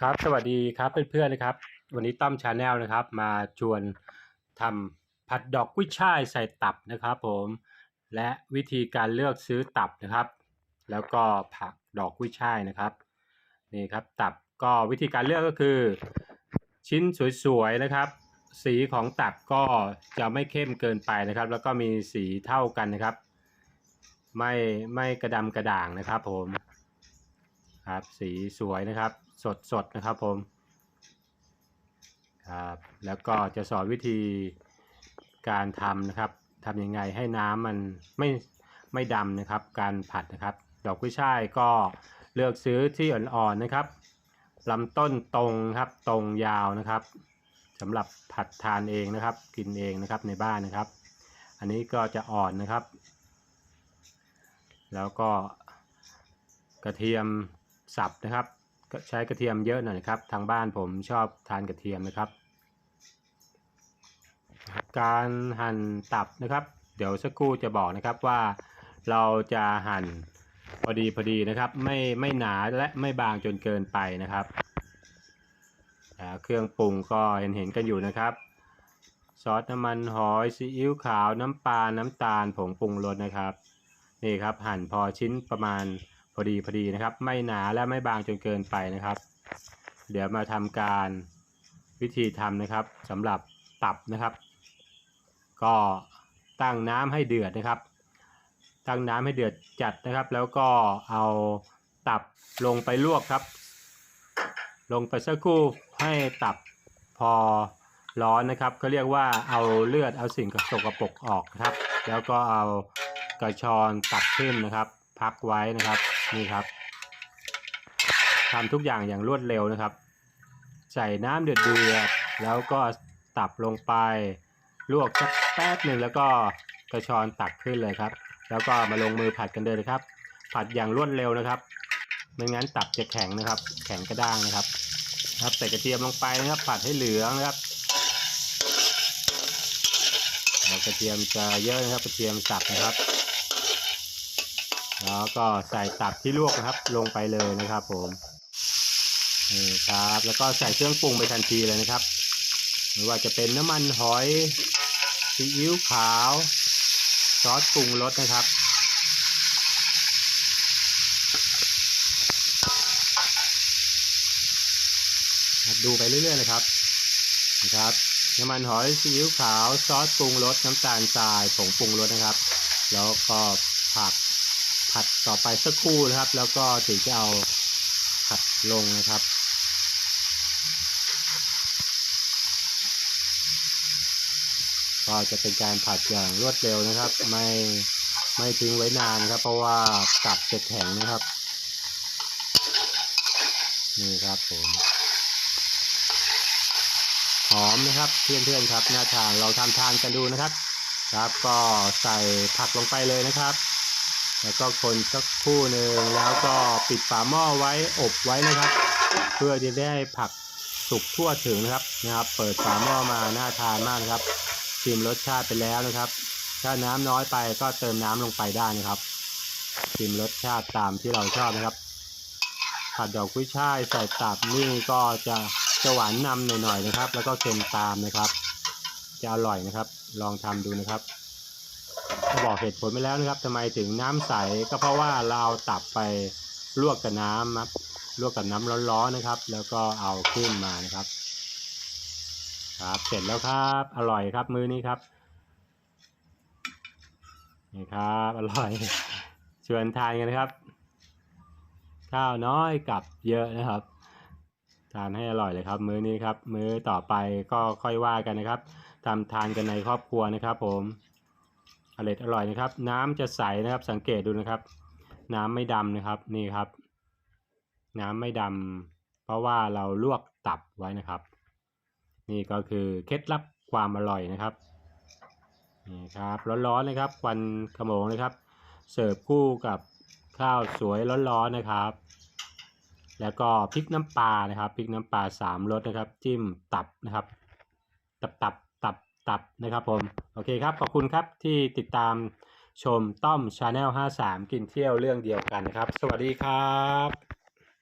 ครับสวัสดีครับเพื่อนๆนะครับ วันนี้ต้อมชาแนลนะครับ มาชวนทำผัดดอกกุ้ยช่ายใส่ตับนะครับ ผม และวิธีการเลือกซื้อตับนะครับ แล้วก็ผักดอกกุ้ยช่ายนะครับนี่ครับตับก็วิธีการเลือกก็คือ ชิ้นสวยๆนะครับ สีของตับก็จะไม่เข้มเกินไปนะครับ แล้วก็มีสีเท่ากันนะครับ ไม่ไม่กระดำกระด่างนะครับ ผมครับสีสวยนะครับ สดสดๆนะครับผมครับแล้วก็จะสอนวิธีการทำนะครับทำยังไงให้น้ำมันไม่ไม่ดำนะครับ การผัดนะครับ ดอกกุ้ยช่ายก็เลือกซื้อที่อ่อนๆนะครับลำต้นตรงครับตรงยาวนะครับสำหรับผัดทานเองนะครับ กินเองนะครับในบ้านนะครับ อันนี้ก็จะอ่อนนะครับ แล้วก็กระเทียมสับนะครับ ใช้กระเทียมเยอะหน่อยครับ ทางบ้านผมชอบทานกระเทียมนะครับ การหั่นตับนะครับ เดี๋ยวสักครู่จะบอกนะครับว่าเราจะหั่นพอดีพอดีนะครับ ไม่ไม่หนาและไม่บางจนเกินไปนะครับ เครื่องปรุงก็เห็นเห็นกันอยู่นะครับซอสน้ำมันหอยซีอิ๊วขาวน้ำปลาน้ำตาลผงปรุงรสนะครับ นี่ครับหั่นพอชิ้นประมาณ พอดีพอดีนะครับ ไม่หนาและไม่บางจนเกินไปนะครับ เดี๋ยวมาทำการวิธีทำนะครับสำหรับตับนะครับ ก็ตั้งน้ำให้เดือดนะครับ ตั้งน้ำให้เดือดจัดนะครับ แล้วก็เอาตับลงไปลวกครับ ลงไปสักครู่ให้ตับพอร้อนนะครับก็เรียกว่าเอาเลือดเอาสิ่งสกปรกออกครับ แล้วก็เอากระชอนตักขึ้นนะครับ พักไว้นะครับ นี่ครับทำทุกอย่างอย่างรวดเร็วนะครับ ใส่น้ำเดือดเดือดๆแล้วก็ตับลงไปลวกสักแป๊บหนึ่งแล้วก็กระชอนตักขึ้นเลยครับ แล้วก็มาลงมือผัดกันเลยนะครับ ผัดอย่างรวดเร็วนะครับไม่งั้นตับจะแข็งนะครับ แข็งกระด้างนะครับ ครับใส่กระเทียมลงไปนะครับ ผัดให้เหลืองนะครับกระเทียมจะเยอะนะครับกระเทียมสับนะครับ แล้วก็ใส่ตับที่ลวกนะครับ ลงไปเลยนะครับผมนี่ครับ แล้วก็ใส่เครื่องปรุงไปทันทีเลยนะครับไม่ว่าจะเป็นน้ำมันหอยซีอิ๊วขาว ซอสปรุงรสนะครับดูไปเรื่อยๆนะครับนะครับน้ำมันหอยซีอิ๊วขาว ซอสปรุงรสน้ำตาลทรายผงปรุงรสนะครับ แล้วก็ผัก ผัดต่อไปสักครู่นะครับ แล้วก็ถึงจะเอาผัดลงนะครับก็จะเป็นการผัดอย่างรวดเร็วนะครับ ไม่ไม่ทิ้งไว้นานครับ เพราะว่าตับจะแข็งนะครับ นี่ครับผมหอมนะครับเพื่อนๆครับน่าทานเราทำทานกันดูนะครับ ครับก็ใส่ผักลงไปเลยนะครับ แล้วก็คนสักคู่หนึ่งแล้วก็ปิดฝาหม้อไว้อบไว้นะครับ เพื่อจะได้ผักสุกทั่วถึงนะครับนะครับ เปิดฝาหม้อมาน่าทานมากนะครับชิมรสชาติไปแล้วนะครับ ถ้าน้ำน้อยไปก็เติมน้ำลงไปได้นะครับชิมรสชาติตามที่เราชอบนะครับ ผัดดอกกุ้ยช่ายใส่ตับนี่ก็จะจะหวานนำหน่อยๆนะครับ แล้วก็เค็มตามนะครับ จะอร่อยนะครับ ลองทำดูนะครับ บอกเหตุผลไปแล้วนะครับทำไมถึงน้ำใสก็เพราะว่าเราตับไปลวกกับน้ำครับลวกกับน้ำร้อนๆนะครับ แล้วก็เอาขึ้นมานะครับ ครับ เสร็จแล้วครับ อร่อยครับมื้อนี้ครับนี่ครับอร่อยชวนทานกันนะครับ ข้าวน้อยกับเยอะนะครับทานให้อร่อยเลยครับ มื้อนี้ครับ มื้อต่อไปก็ค่อยว่ากันนะครับทำทานกันในครอบครัวนะครับ ผม อร่อยอร่อยนะครับ น้ำจะใสนะครับ สังเกตดูนะครับ น้ำไม่ดำนะครับนี่ครับ น้ำไม่ดำเพราะว่าเราลวกตับไว้นะครับ นี่ก็คือเคล็ดลับความอร่อยนะครับนี่ครับร้อนๆเลยครับควันขโมงเลยครับ เสิร์ฟคู่กับข้าวสวยร้อนๆนะครับ แล้วก็พริกน้ำปลานะครับพริกน้ำปลาสามรสนะครับ จิ้มตับนะครับ ตับตับ นะครับผม โอเคครับ ขอบคุณครับที่ติดตามชมต้อมชาแนล53 กินเที่ยวเรื่องเดียวกันนะครับ สวัสดีครับ